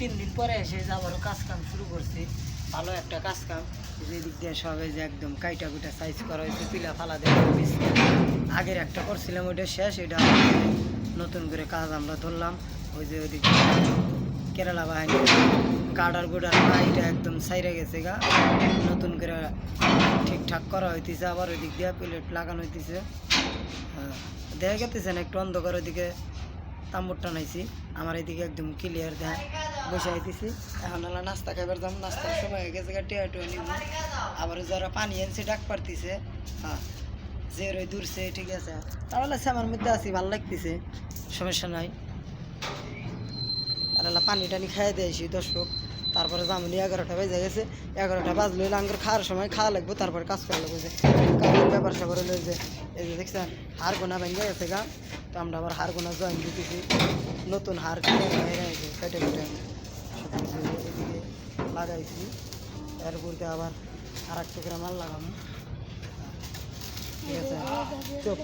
তিন দিন পরে এসে যে আবারও কাজ কাম শুরু করছি। ভালো একটা কাজ কাম এই যে এদিক দিয়ে সব যে একদম কাইটা কুটা সাইজ করা হয়েছে, পিলা ফালা দেওয়া আগের একটা করছিলাম, ওইটা শেষ। এটা নতুন করে কাজ আমরা ধরলাম। ওই যে ওইদিক কেরালা বাহিনী গাডার গুডার এটা একদম সাইরে গেছে গা। নতুন করে ঠিকঠাক করা হইতেছে, আবার ওইদিক দিয়ে প্লেট লাগানো হইতেছে। হ্যাঁ দেখা গেতেছেন একটু অন্ধকার ওইদিকে তাম্বুর টানাইছি আমার এদিকে একদম ক্লিয়ার দেয় বসে আইতেছি এখন হলো নাস্তা খাইবার যাম নাস্তার সময় হয়ে গেছে টিয়া টুয়া নিব। আবার যারা পানি আনছে, ডাক পারতিছে। হ্যাঁ যে রই দূরছে, ঠিক আছে। তাহলে আমার মধ্যে আছি, ভালো লাগতেছে। সমস্যা নাই। আর এলা পানি টানি খাইয়ে দিয়েছি দর্শক তারপরে জামুনি এগারোটা বেজে গেছে। এগারোটা বাজলে লাঙ্গর খাওয়ার সময় খাওয়া লাগবে, তারপরে কাজ করা লাগবে। যে কাজের ব্যাপার স্যাপার হলো যে, এই যে দেখছেন, হাড় গোনা ভেঙে গেছে গা। তো আমরা আবার হাড় গোনা জয়েন দিতেছি। নতুন হার কেটে কেটে এদিকে লাগাইছি। এর উপর আবার আর একটা টুকরা মাল লাগাবো। ঠিক আছে? চুপ।